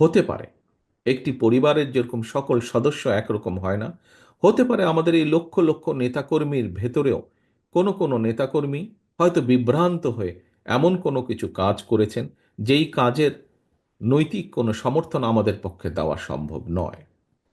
হতে পারে। একটি পরিবারের যেরকম সকল সদস্য একরকম হয় না, হতে পারে আমাদের এই লক্ষ লক্ষ নেতাকর্মীর ভেতরেও কোনো কোনো নেতাকর্মী হয়তো বিভ্রান্ত হয়ে এমন কোনো কিছু কাজ করেছেন, যেই কাজের নৈতিক কোনো সমর্থন আমাদের পক্ষে দেওয়া সম্ভব নয়।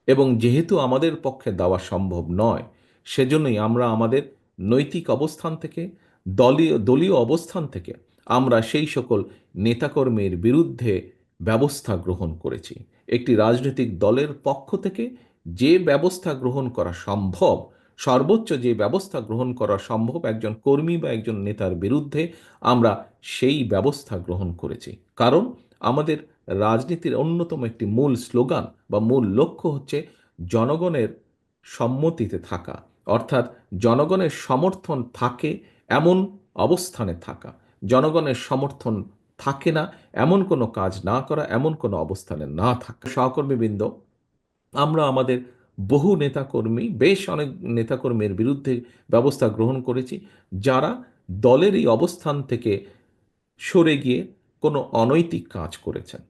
এবং যেহেতু আমাদের পক্ষে দেওয়া সম্ভব নয়, সেজন্যই আমরা আমাদের নৈতিক অবস্থান থেকে, দলীয় দলীয় অবস্থান থেকে আমরা সেই সকল নেতাকর্মীর বিরুদ্ধে ব্যবস্থা গ্রহণ করেছি। একটি রাজনৈতিক দলের পক্ষ থেকে যে ব্যবস্থা গ্রহণ করা সম্ভব, সর্বোচ্চ যে ব্যবস্থা গ্রহণ করা সম্ভব একজন কর্মী বা একজন নেতার বিরুদ্ধে আমরা সেই ব্যবস্থা গ্রহণ করেছি। কারণ আমাদের রাজনীতির অন্যতম একটি মূল স্লোগান বা মূল লক্ষ্য হচ্ছে জনগণের সম্মতিতে থাকা। অর্থাৎ জনগণের সমর্থন থাকে এমন অবস্থানে থাকা। জনগণের সমর্থন থাকে না, এমন কোনো কাজ না করা, এমন কোনো অবস্থানে না থাকা। সহকর্মীবৃন্দ, আমরা আমাদের বহু নেতাকর্মী, বেশ অনেক নেতাকর্মীর বিরুদ্ধে ব্যবস্থা গ্রহণ করেছি, যারা দলের এই অবস্থান থেকে সরে গিয়ে কোনো অনৈতিক কাজ করেছেন।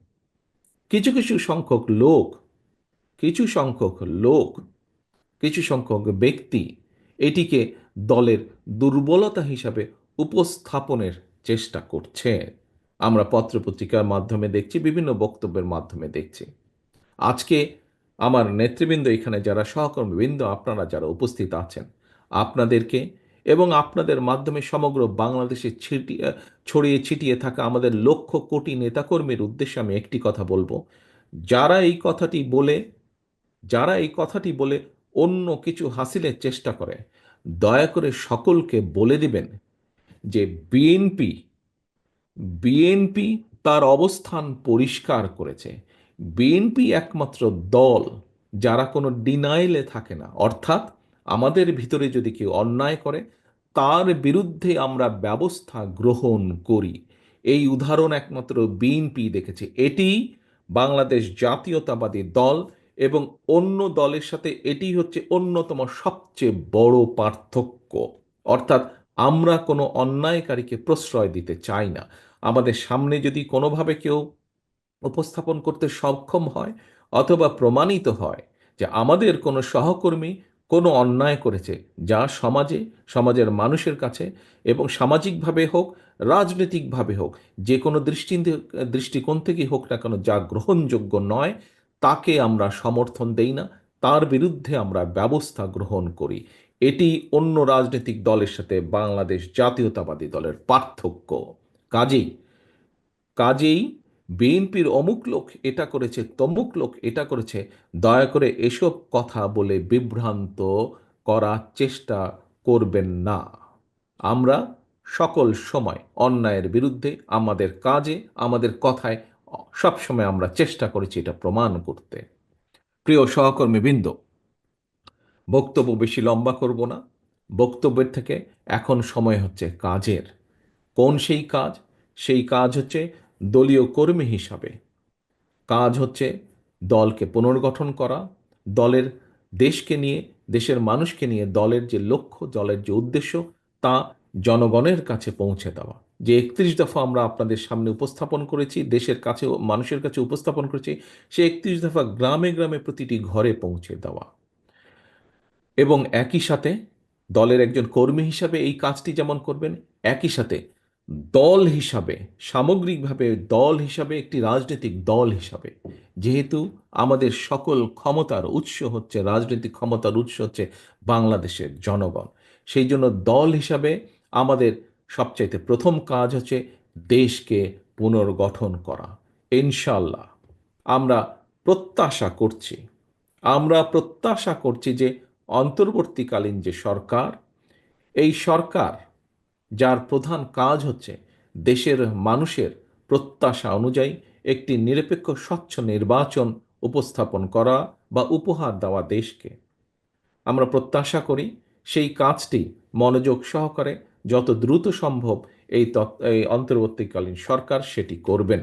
কিছু কিছু সংখ্যক লোক, কিছু সংখ্যক লোক, কিছু সংখ্যক ব্যক্তি এটিকে দলের দুর্বলতা হিসাবে উপস্থাপনের চেষ্টা করছে আমরা পত্রপত্রিকার মাধ্যমে দেখছি, বিভিন্ন বক্তব্যের মাধ্যমে দেখছি। আজকে আমার নেতৃবৃন্দ এখানে যারা সহকর্মীবৃন্দ, আপনারা যারা উপস্থিত আছেন, আপনাদেরকে এবং আপনাদের মাধ্যমে সমগ্র বাংলাদেশে ছিটিয়ে ছড়িয়ে ছিটিয়ে থাকা আমাদের লক্ষ কোটি নেতাকর্মীর উদ্দেশ্যে আমি একটি কথা বলব। যারা এই কথাটি বলে, যারা এই কথাটি বলে অন্য কিছু হাসিলের চেষ্টা করে, দয়া করে সকলকে বলে দিবেন যে বিএনপি বিএনপি তার অবস্থান পরিষ্কার করেছে। বিএনপি একমাত্র দল যারা কোনো ডিনাইলে থাকে না। অর্থাৎ আমাদের ভিতরে যদি কেউ অন্যায় করে, তার বিরুদ্ধে আমরা ব্যবস্থা গ্রহণ করি। এই উদাহরণ একমাত্র বিএনপি দেখেছে। এটি বাংলাদেশ জাতীয়তাবাদী দল এবং অন্য দলের সাথে এটি হচ্ছে অন্যতম সবচেয়ে বড় পার্থক্য। অর্থাৎ আমরা কোনো অন্যায়কারীকে প্রশ্রয় দিতে চাই না। আমাদের সামনে যদি কোনোভাবে কেউ উপস্থাপন করতে সক্ষম হয় অথবা প্রমাণিত হয় যে আমাদের কোনো সহকর্মী কোনো অন্যায় করেছে, যা সমাজে, সমাজের মানুষের কাছে এবং সামাজিকভাবে হোক, রাজনৈতিকভাবে হোক, যে কোনো দৃষ্টি দৃষ্টিকোণ থেকেই হোক না কেন, যা গ্রহণযোগ্য নয়, তাকে আমরা সমর্থন দেই না, তার বিরুদ্ধে আমরা ব্যবস্থা গ্রহণ করি। এটি অন্য রাজনৈতিক দলের সাথে বাংলাদেশ জাতীয়তাবাদী দলের পার্থক্য। কাজেই কাজেই বিএনপির অমুক লোক এটা করেছে, তমুক লোক এটা করেছে, দয়া করে এসব কথা বলে বিভ্রান্ত করার চেষ্টা করবেন না। আমরা সকল সময় অন্যায়ের বিরুদ্ধে, আমাদের কাজে, আমাদের কথায় সবসময় আমরা চেষ্টা করেছি এটা প্রমাণ করতে। প্রিয় সহকর্মীবৃন্দ বক্তব্য বেশি লম্বা করব না। বক্তব্যের থেকে এখন সময় হচ্ছে কাজের। কোন সেই কাজ? সেই কাজ হচ্ছে দলীয় কর্মী হিসাবে। কাজ হচ্ছে দলকে পুনর্গঠন করা, দলের দেশকে নিয়ে, দেশের মানুষকে নিয়ে দলের যে লক্ষ্য, দলের যে উদ্দেশ্য, তা জনগণের কাছে পৌঁছে দেওয়া। যে একত্রিশ দফা আমরা আপনাদের সামনে উপস্থাপন করেছি, দেশের কাছে, মানুষের কাছে উপস্থাপন করেছি, সে একত্রিশ দফা গ্রামে গ্রামে প্রতিটি ঘরে পৌঁছে দেওয়া। এবং একই সাথে দলের একজন কর্মী হিসাবে এই কাজটি যেমন করবেন, একই সাথে দল হিসাবে, সামগ্রিকভাবে দল হিসাবে একটি রাজনৈতিক দল হিসাবে। যেহেতু আমাদের সকল ক্ষমতার উৎস হচ্ছে, রাজনৈতিক ক্ষমতার উৎস হচ্ছে বাংলাদেশের জনগণ। সেই জন্য দল হিসাবে আমাদের সবচাইতে প্রথম কাজ হচ্ছে দেশকে পুনর্গঠন করা। ইনশাল্লাহ আমরা প্রত্যাশা করছি। আমরা প্রত্যাশা করছি যে অন্তর্বর্তীকালীন যে সরকার, এই সরকার, যার প্রধান কাজ হচ্ছে দেশের মানুষের প্রত্যাশা অনুযায়ী একটি নিরপেক্ষ, স্বচ্ছ নির্বাচন উপস্থাপন করা বা উপহার দেওয়া দেশকে। আমরা প্রত্যাশা করি সেই কাজটি মনোযোগ সহকারে যত দ্রুত সম্ভব এই এই অন্তর্বর্তীকালীন সরকার সেটি করবেন।